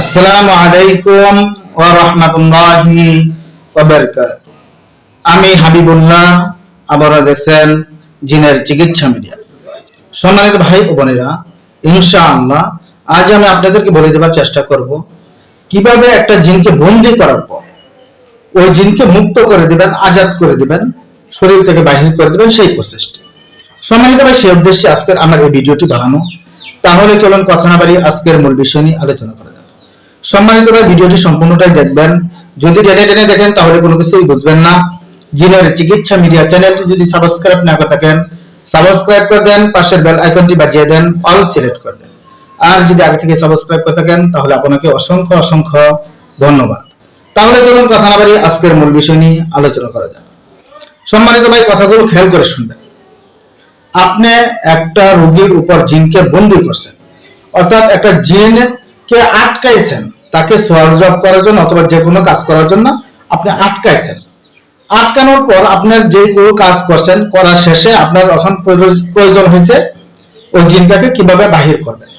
আসসালামু আলাইকুম ওয়া রাহমাতুল্লাহি ওয়া বারাকাতুহু। আমি হাবিবুল্লাহ, আবারও দেখছেন জিনের চিকিৎসা মিডিয়া। সম্মানিত ভাই ও বোনেরা, ইনশাআল্লাহ আজ আমি আপনাদেরকে বলে দেওয়ার চেষ্টা করব, কীভাবে একটা জিনকে বন্দি করার পর ওই জিনকে মুক্ত করে দিবেন, আজাদ করে দিবেন, শরীর থেকে বাহির করে দিবেন, সেই প্রসেসটি সম্মানিত ভাই সেই উদ্দেশ্যে আজকের আমার এই ভিডিওটি বানানো। তাহলে চলুন কথা না বাড়িয়ে আজকের মূল বিষয় নিয়ে আলোচনা করা সম্মানিত ভাই, ভিডিওটি সম্পূর্ণটাই দেখবেন। যদি টেনে টেনে দেখেন, তাহলে কোনো কিছুই বুঝবেন না। জিনের চিকিৎসা মিডিয়া চ্যানেলটি যদি সাবস্ক্রাইব না করে থাকেন সাবস্ক্রাইব করে দেন, পাশের বেল আইকনটি বাজিয়ে দেন অল সিলেক্ট করে দেন। আর যদি আগে থেকে সাবস্ক্রাইব করে থাকেন, তাহলে আপনাকে অসংখ্য অসংখ্য ধন্যবাদ। তাহলে চলুন কথা না বাড়িয়ে আজকের মূল বিষয় নিয়ে আলোচনা করা যাক। সম্মানিত ভাই, কথাগুলো খেয়াল করে শুনবেন। আপনি একটা রোগীর উপর জিনকে বন্দি করছেন, অর্থাৎ একটা জিনকে আটকাইছেন তাকে সোয়ারজব করার জন্য অথবা যে কোনো কাজ করার জন্য আপনি আটকাইছেন। আটকানোর পর আপনার যে কোনো কাজ করছেন, করার শেষে আপনার এখন প্রয়োজন হয়েছে ওই জিনটাকে কীভাবে বাহির করবেন।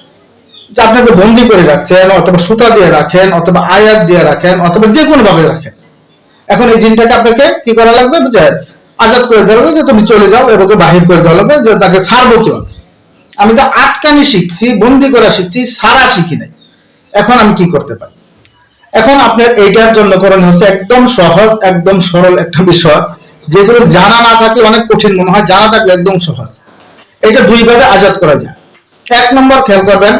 যে আপনাকে বন্দি করে রাখছেন অথবা সুতা দিয়ে রাখেন অথবা আয়াত দিয়ে রাখেন অথবা যে কোনো ভাবে রাখেন। এখন এই জিনটাকে আপনাকে কি করা লাগবে? যে আজাদ করে দেওয়া যে তুমি চলে যাও এবারে বাহির করে দেওয়া লাগবে যে তাকে ছাড়বো কীভাবে? আমি তো আটকানি শিখছি, বন্দি করা শিখছি, সারা শিখি নাই। এখন আমি কি করতে পারি? এখন আপনার এইটার জন্য করণীয় হচ্ছে একদম সহজ, একদম সরল একটা বিষয়। যেগুলো জানা না থাকলে অনেক কঠিন মনে হয়, জানা থাকলে একদম সহজ। এটা দুইভাবে আজাদ করা যায়। এক নম্বর খেয়াল করবেন,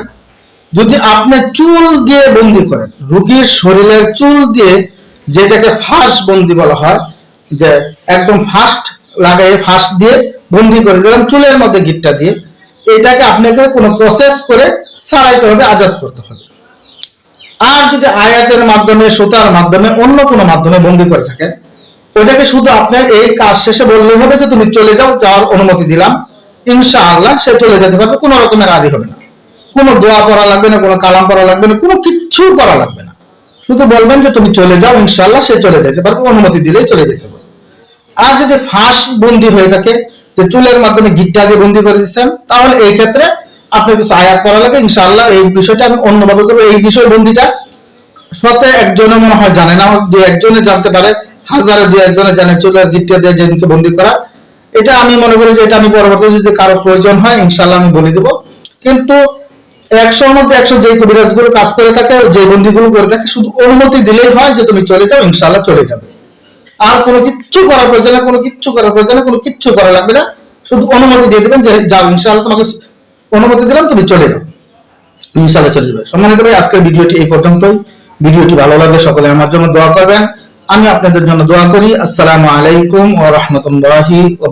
যদি আপনি চুল দিয়ে বন্দি করেন, রোগীর শরীরের চুল দিয়ে যেটাকে ফাঁস বন্দি বলা হয়, যে একদম ফাস্ট লাগাই ফাঁস দিয়ে বন্দি করে দিলাম চুলের মধ্যে গিটটা দিয়ে, এটাকে আপনাকে কোনো প্রসেস করে ছাড়াইতে হবে, আজাদ করতে হবে। আর যদি আয়াতের মাধ্যমে, সুতার মাধ্যমে, অন্য কোনো মাধ্যমে বন্দি করে থাকেন ওটাকে শুধু আপনার এই কাজ শেষে বললে হবে যে তুমি চলে যাও, যাওয়ার অনুমতি দিলাম। ইনশাআল্লাহ সে চলে যেতে পারবে, কোনো রকমের আদি হবে না। কোনো দোয়া করা লাগবে না, কোনো কালাম করা লাগবে না, কোনো কিচ্ছু করা লাগবে না। শুধু বলবেন যে তুমি চলে যাও, ইনশাআল্লাহ সে চলে যেতে পারবে, অনুমতি দিলেই চলে যেতে পারবে। আর যদি ফাঁস বন্দি হয়ে থাকে, যে চুলের মাধ্যমে গিটটা দিয়ে বন্দি করে দিচ্ছেন, তাহলে এই ক্ষেত্রে আপনার কিছু আয়াত করা লাগে, ইনশাআল্লাহ এই বিষয়টা আমি অন্যভাবে করব। এই বিষয় বন্দিটা শতে একজনে মনে হয় জানে না, দু একজনে জানতে পারে, হাজারে দু একজনে জানে চুলের গিটটা দিয়ে যেদিনকে বন্দি করা। এটা আমি মনে করি যে এটা আমি পরবর্তী যদি কারও প্রয়োজন হয়, ইনশাআল্লাহ আমি বলে দেবো। কিন্তু একশোর মধ্যে একশো যে কবিরাজগুলো কাজ করে থাকে যে বন্দিগুলো করে থাকে, শুধু অনুমতি দিলেই হয় যে তুমি চলে যাও, ইনশাআল্লাহ চলে যাবে। আর কোনো কিচ্ছু করার প্রয়োজন কোনো কিচ্ছু করার প্রয়োজন কোনো কিচ্ছু করা লাগবে না। শুধু অনুমতি দিয়ে দেবেন যে যাও, ইনশাআল্লাহ তোমাকে অনুমতি দিলাম, তুমি চলে যাও। ইনশাআল্লাহ চলে যাবে। সম্মানিত ভাই, আজকের ভিডিওটি এই পর্যন্তই। ভিডিওটি ভালো লাগলে সকলে আমার জন্য দোয়া করবেন। আমি আপনাদের জন্য দোয়া করি। আসসালামু আলাইকুম ওয়া রাহমাতুল্লাহি ওয়া